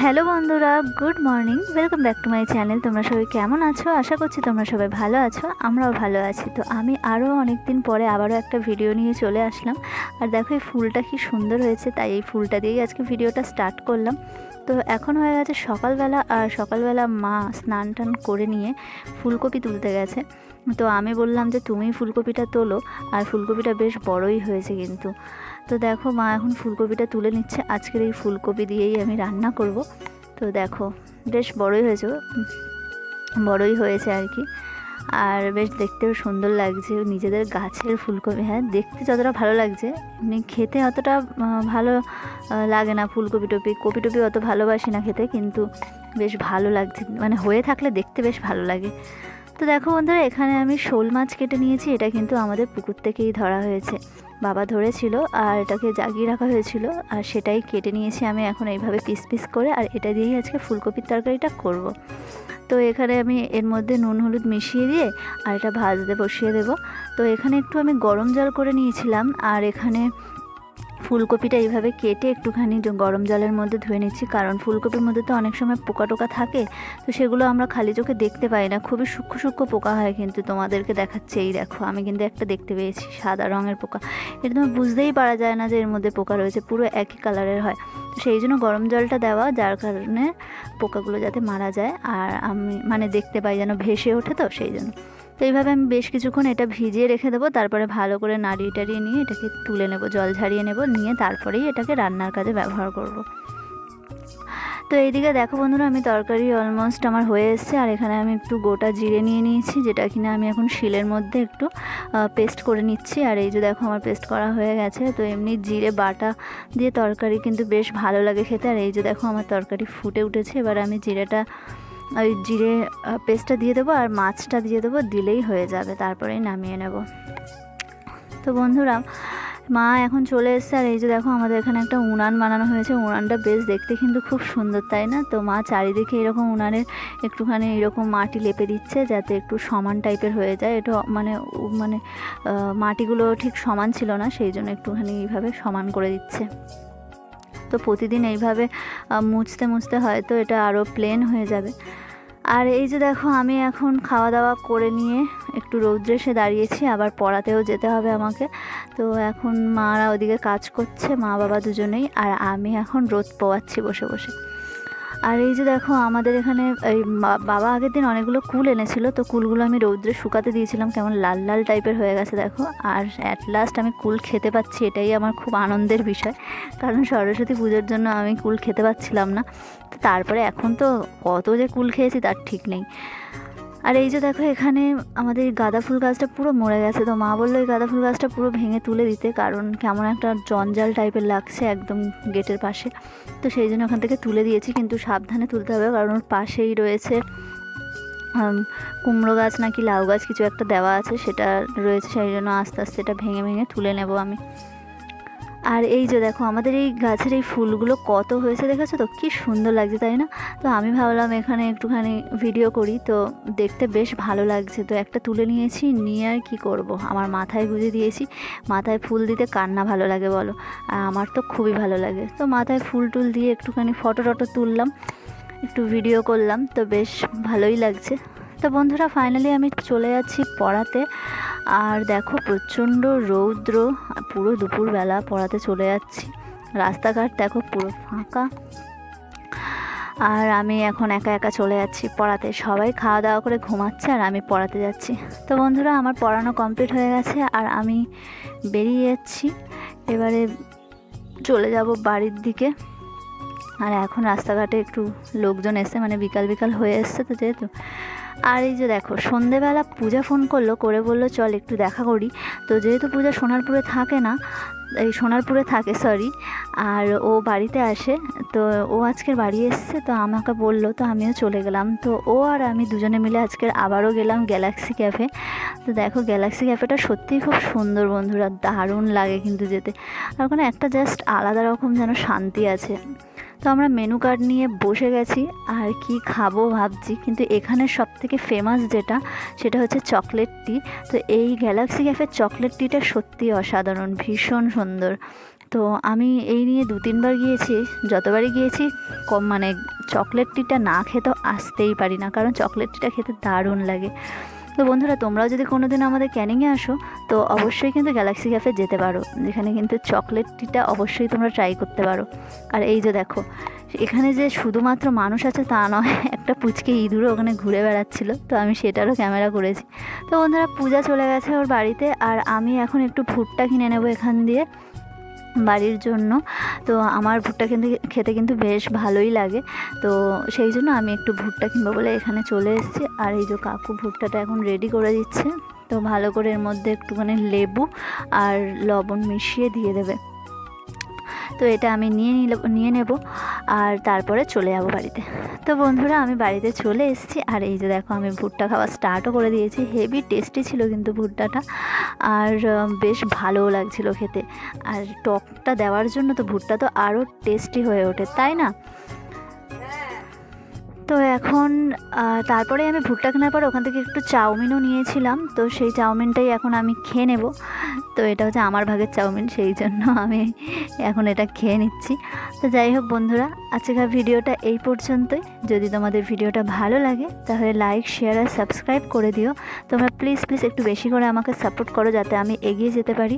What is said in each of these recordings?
Hello বন্ধুরা, good morning. Welcome back to my channel তোমরা সবাই কেমন আছো? আশা করছি তোমরা সবাই ভালো আছো, আমরাও ভালো আছি। তো আমি আরও অনেক দিন পরে আবারও একটা ভিডিও নিয়ে চলে আসলাম। আর দেখো, এই ফুলটা কি সুন্দর হয়েছে, তাই এই ফুলটা দিয়েই আজকে ভিডিওটা স্টার্ট করলাম। তো এখন হয়ে গেছে সকালবেলা, আর সকালবেলা মা স্নান টান করে নিয়ে ফুলকপি তুলতে গেছে। তো আমি বললাম যে তুমি ফুলকপিটা তোলো। আর ফুলকপিটা বেশ বড়ই হয়েছে কিন্তু। তো দেখো মা এখন ফুলকপিটা তুলে নিচ্ছে। আজকের এই ফুলকপি দিয়েই আমি রান্না করব। তো দেখো, বেশ বড়ই হয়েছে বড়ই হয়েছে আর কি। আর বেশ দেখতেও সুন্দর লাগছে। নিজেদের গাছের ফুলকপি হ্যাঁ দেখতে যতটা ভালো লাগছে, এমনি খেতে অতটা ভালো লাগে না ফুলকপি টপি। কপি টপি অত ভালোবাসি না খেতে, কিন্তু বেশ ভালো লাগছে। মানে হয়ে থাকলে দেখতে বেশ ভালো লাগে। তো দেখো বন্ধুরা, এখানে আমি শোল মাছ কেটে নিয়েছি। এটা কিন্তু আমাদের পুকুর থেকেই ধরা হয়েছে। বাবা ধরেছিল আর এটাকে জাগিয়ে রাখা হয়েছিল আর সেটাই কেটে নিয়েছি আমি এখন এইভাবে পিস পিস করে আর এটা দিয়েই আজকে ফুলকপির তরকারিটা করব। তো এখানে আমি এর মধ্যে নুন, হলুদ মিশিয়ে দিয়ে আর এটা ভাজতে বসিয়ে দেব। তো এখানে একটু আমি গরম জল করে নিয়েছিলাম আর এখানে ফুলকপিটা এইভাবে কেটে একটুখানি গরম জলের মধ্যে ধুয়ে নিচ্ছি। কারণ ফুলকপির মধ্যে তো অনেক সময় পোকা টোকা থাকে, তো সেগুলো আমরা খালি চোখে দেখতে পাই না। খুবই সূক্ষ্ম সূক্ষ্ম পোকা হয় কিন্তু তোমাদেরকে দেখাচ্ছে। এই দেখো, আমি কিন্তু একটা দেখতে পেয়েছি, সাদা রঙের পোকা। এটা তোমার বুঝতেই পারা যায় না যে এর মধ্যে পোকা রয়েছে, পুরো একই কালারের হয়। তো সেই জন্য গরম জলটা দেওয়া, যার কারণে পোকাগুলো যাতে মারা যায়। আর আমি মানে দেখতে পাই যেন ভেসে ওঠে তো সেই জন্য। তো এইভাবে আমি বেশ কিছুক্ষণ এটা ভিজিয়ে রেখে দেবো, তারপরে ভালো করে নাড়িয়ে টাড়িয়ে নিয়ে এটাকে তুলে নেব, জল ঝারিয়ে নেব, নিয়ে তারপরেই এটাকে রান্নার কাজে ব্যবহার করব। তো এইদিকে দেখো বন্ধুরা, আমি তরকারি অলমোস্ট আমার হয়ে এসছে, আর এখানে আমি একটু গোটা জিরে নিয়ে নিয়েছি, যেটা কিনা আমি এখন শিলের মধ্যে একটু পেস্ট করে নিচ্ছি, আর এই যে দেখো আমার পেস্ট করা হয়ে গেছে, তো এমনি জিরে, বাটা দিয়ে তরকারি কিন্তু বেশ ভালো লাগে খেতে, আর এই যে দেখো আমার তরকারি ফুটে উঠেছে, এবার আমি জিরেটা ওই জিরে পেস্টটা দিয়ে দেবো আর মাছটা দিয়ে দেবো, দিলেই হয়ে যাবে, তারপরেই নামিয়ে নেব। তো বন্ধুরা, মা এখন চলে এসছে আর এই যে দেখো আমাদের এখানে একটা উনান বানানো হয়েছে। উনানটা বেশ দেখতে কিন্তু খুব সুন্দর, তাই না? তো মা চারিদিকে এরকম উনানের একটুখানি এরকম মাটি লেপে দিচ্ছে যাতে একটু সমান টাইপের হয়ে যায়। এটা মানে মানে মাটিগুলো ঠিক সমান ছিল না, সেই জন্য একটুখানি এইভাবে সমান করে দিচ্ছে। তো প্রতিদিন এইভাবে মুছতে মুছতে হয়তো এটা আরও প্লেন হয়ে যাবে। আর এই যে দেখো, আমি এখন খাওয়া দাওয়া করে নিয়ে একটু রৌদ্রে এসে দাঁড়িয়েছি, আবার পড়াতেও যেতে হবে আমাকে। তো এখন মারা ওদিকে কাজ করছে মা বাবা দুজনেই, আর আমি এখন রোদ পোয়াচ্ছি বসে বসে। আর এই যে দেখো, আমাদের এখানে এই বাবা আগের দিন অনেকগুলো কুল এনেছিল, তো কুলগুলো আমি রৌদ্রে শুকাতে দিয়েছিলাম, কেমন লাল লাল টাইপের হয়ে গেছে দেখো। আর অ্যাট লাস্ট আমি কুল খেতে পাচ্ছি, এটাই আমার খুব আনন্দের বিষয়, কারণ সরস্বতী পুজোর জন্য আমি কুল খেতে পাচ্ছিলাম না। তো তারপরে এখন তো কত যে কুল খেয়েছি, তার ঠিক নেই। আর এই যে দেখো এখানে আমাদের গাঁদা ফুল গাছটা পুরো মরে গেছে। তো মা বলল এই গাঁদা ফুল গাছটা পুরো ভেঙে তুলে দিতে, কারণ কেমন একটা জঞ্জাল টাইপের লাগছে একদম গেটের পাশে। তো সেই জন্য ওখান থেকে তুলে দিয়েছি, কিন্তু সাবধানে তুলতে হবে, কারণ ওর পাশেই রয়েছে কুমড়ো গাছ নাকি লাউ গাছ কিছু একটা দেওয়া আছে, সেটা রয়েছে, সেই জন্য আস্তে আস্তে এটা ভেঙে ভেঙে তুলে নেব আমি। আর এই যে দেখো, আমাদের এই গাছের এই ফুলগুলো কত হয়েছে দেখেছ তো? কি সুন্দর লাগছে, তাই না? তো আমি ভাবলাম এখানে একটুখানি ভিডিও করি, তো দেখতে বেশ ভালো লাগছে। তো একটা তুলে নিয়েছি, নিয়ে আর কী করব? আমার মাথায় গুঁজে দিয়েছি। মাথায় ফুল দিতে কান্না ভালো লাগে বলো? আর আমার তো খুবই ভালো লাগে। তো মাথায় ফুল টুল দিয়ে একটুখানি ফটো টটো তুললাম, একটু ভিডিও করলাম, তো বেশ ভালোই লাগছে। তো বন্ধুরা ফাইনালি আমি চলে যাচ্ছি পড়াতে। আর দেখো, প্রচণ্ড রৌদ্র, পুরো দুপুরবেলা পড়াতে চলে যাচ্ছি। রাস্তাঘাট দেখো, পুরো ফাঁকা। আর আমি এখন একা একা চলে যাচ্ছি পড়াতে। সবাই খাওয়া দাওয়া করে ঘুমাচ্ছে আর আমি পড়াতে যাচ্ছি। তো বন্ধুরা, আমার পড়ানো কমপ্লিট হয়ে গেছে আর আমি বেরিয়ে যাচ্ছি। এবারে চলে যাব বাড়ির দিকে। আর এখন রাস্তাঘাটে একটু লোকজন এসে মানে বিকাল বিকাল হয়ে এসছে তো যেহেতু আর এই যে দেখো, সন্ধেবেলা পূজা ফোন করল, করে বলল, চল একটু দেখা করি। তো যেহেতু পূজা সোনারপুরে থাকে না, এই সোনারপুরে থাকে সরি আর ও বাড়িতে আসে, তো ও আজকের বাড়ি এসছে, তো আমাকে বলল, তো আমিও চলে গেলাম। তো ও আর আমি দুজনে মিলে আজকের আবারও গেলাম গ্যালাক্সি ক্যাফে তো দেখো গ্যালাক্সি ক্যাফেটা সত্যিই খুব সুন্দর বন্ধুরা, দারুণ লাগে কিন্তু যেতে। আর ওখানে একটা জাস্ট আলাদা রকম যেন শান্তি আছে। তো আমরা মেনু কার্ড নিয়ে বসে গেছি, আর কি খাব ভাবছি। কিন্তু এখানের সব থেকে ফেমাস যেটা, সেটা হচ্ছে চকলেট টি তো এই গ্যালাক্সি ক্যাফের চকলেট টিটা সত্যি অসাধারণ, ভীষণ সুন্দর। তো আমি এই নিয়ে দু তিনবার গিয়েছি, যতবারই গিয়েছি, কম মানে চকলেট টিটা না খেতে আসতেই পারি না, কারণ চকলেট টিটা খেতে দারুণ লাগে। তো বন্ধুরা, তোমরাও যদি কোনো দিন আমাদের ক্যানিংয়ে আসো, তো অবশ্যই কিন্তু গ্যালাক্সি ক্যাফে যেতে পারো। যেখানে কিন্তু চকলেট টিটা অবশ্যই তোমরা ট্রাই করতে পারো। আর এই যে দেখো, এখানে যে শুধুমাত্র মানুষ আছে তা নয়, একটা পুচকে ইঁদুরও ওখানে ঘুরে বেড়াচ্ছিল, তো আমি সেটারও ক্যামেরা করেছি। তো বন্ধুরা, পূজা চলে গেছে ওর বাড়িতে, আর আমি এখন একটু ভুট্টা কিনে নেব এখান দিয়ে। বাড়ির জন্য। তো আমার ভুট্টা কিন্তু খেতে কিন্তু বেশ ভালোই লাগে। তো সেই জন্য আমি একটু ভুট্টা কিনবো বলে এখানে চলে এসেছি। আর এই যে কাকু ভুট্টাটা এখন রেডি করে দিচ্ছে। তো ভালো করে এর মধ্যে একটুখানি লেবু আর লবণ মিশিয়ে দিয়ে দেবে। তো এটা আমি নিয়ে নিয়ে নেব। আর তারপরে চলে যাব বাড়িতে। তো বন্ধুরা, আমি বাড়িতে চলে এসেছি। আর এই যে দেখো, আমি ভুট্টা খাওয়া স্টার্টও করে দিয়েছি। হেভি টেস্টি ছিল কিন্তু ভুট্টাটা। আর বেশ ভালোও লাগছিল খেতে। আর টকটা দেওয়ার জন্য তো ভুট্টা তো আরও টেস্টি হয়ে ওঠে, তাই না? তো এখন তারপরে আমি ভুট্টা কেনার পর ওখান থেকে একটু চাউমিনও নিয়েছিলাম। তো সেই চাউমিনটাই এখন আমি খেয়ে নেব। তো এটা হচ্ছে আমার ভাগের চাউমিন, সেই জন্য আমি এখন এটা খেয়ে নিচ্ছি। তো যাই হোক বন্ধুরা, আজকের ভিডিওটা এই পর্যন্তই। যদি তোমাদের ভিডিওটা ভালো লাগে, তাহলে লাইক শেয়ার আর সাবস্ক্রাইব করে দিও। তোমরা প্লিজ প্লিজ একটু বেশি করে আমাকে সাপোর্ট করো যাতে আমি এগিয়ে যেতে পারি।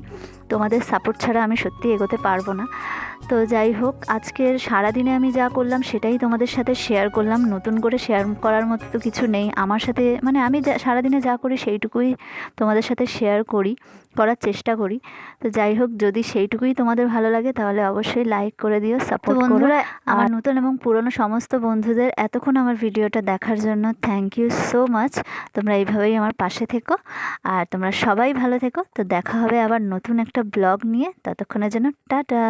তোমাদের সাপোর্ট ছাড়া আমি সত্যি এগোতে পারব না। তো যাই হোক, আজকের সারাদিনে আমি যা করলাম সেটাই তোমাদের সাথে শেয়ার করলাম। নতুন করে শেয়ার করার মতো তো কিছু নেই। আমার সাথে মানে আমি যা, সারাদিনে যা করি সেইটুকুই তোমাদের সাথে শেয়ার করি। করার চেষ্টা করি। তো যাই হোক যদি সেইটুকুই তোমাদের ভালো লাগে তাহলে অবশ্যই লাইক করে দিও সাপোর্ট বন্ধুরা আমার নতুন এবং পুরনো সমস্ত বন্ধুদের এতক্ষণ আমার ভিডিওটা দেখার জন্য থ্যাংক ইউ সো মাচ তোমরা এইভাবেই আমার পাশে থেকো আর তোমরা সবাই ভালো থেকো। তো দেখা হবে আবার নতুন একটা ব্লগ নিয়ে। ততক্ষণের জন্য টাটা।